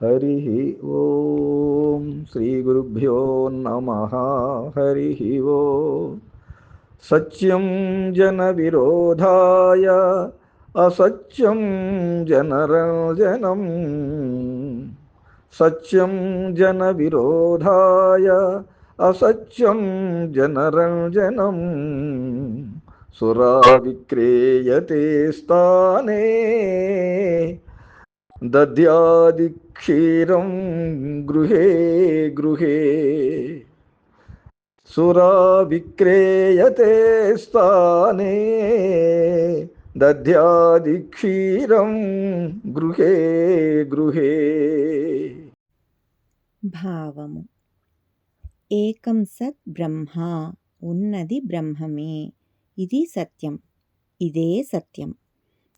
హరి ఓం శ్రీ గురుభ్యో నమ హరి ఓ సత్యం జన విరోధాయ అసత్యం జనరంజనం సత్యం జన విరోధాయ అసత్యం జనరంజనం సురా విక్రేయతే స్థానే దద్యాది క్షీరం గృహే గృహే సురా విక్రేయతే స్థానే దద్యాది క్షీరం గృహే గృహే భావము ఏకం సత్ బ్రహ్మ ఉన్నది బ్రహ్మమే ఇది సత్యం ఇదే సత్యం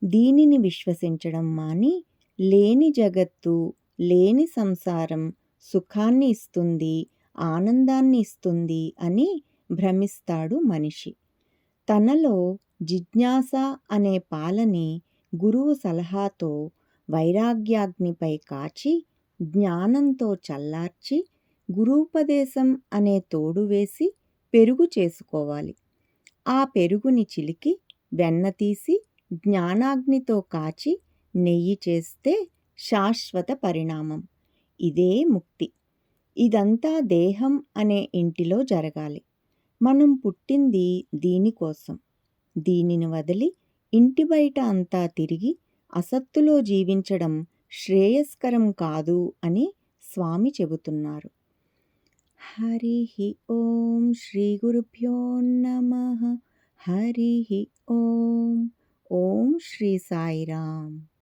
దీనిని విశ్వసించడం మాని లేని జగత్తు లేని సంసారం సుఖాన్ని ఇస్తుంది ఆనందాన్ని ఇస్తుంది అని భ్రమిస్తాడు మనిషి. తనలో జిజ్ఞాస అనే పాలని గురువు సలహాతో వైరాగ్యాగ్నిపై కాచి జ్ఞానంతో చల్లార్చి గురూపదేశం అనే తోడు వేసి పెరుగు చేసుకోవాలి. ఆ పెరుగుని చిలికి వెన్న తీసి జ్ఞానాగ్నితో కాచి నెయ్యి చేస్తే శాశ్వత పరిణామం. ఇదే ముక్తి. ఇదంతా దేహం అనే ఇంటిలో జరగాలి. మనం పుట్టింది దీనికోసం దీనిని వదిలి ఇంటి బయట అంతా తిరిగి అసత్తులో జీవించడం శ్రేయస్కరం కాదు అని స్వామి చెబుతున్నారు. హరి ఓం శ్రీ గురుభ్యో నమ. హరి ఓం. ఓం శ్రీ సాయిరామ్.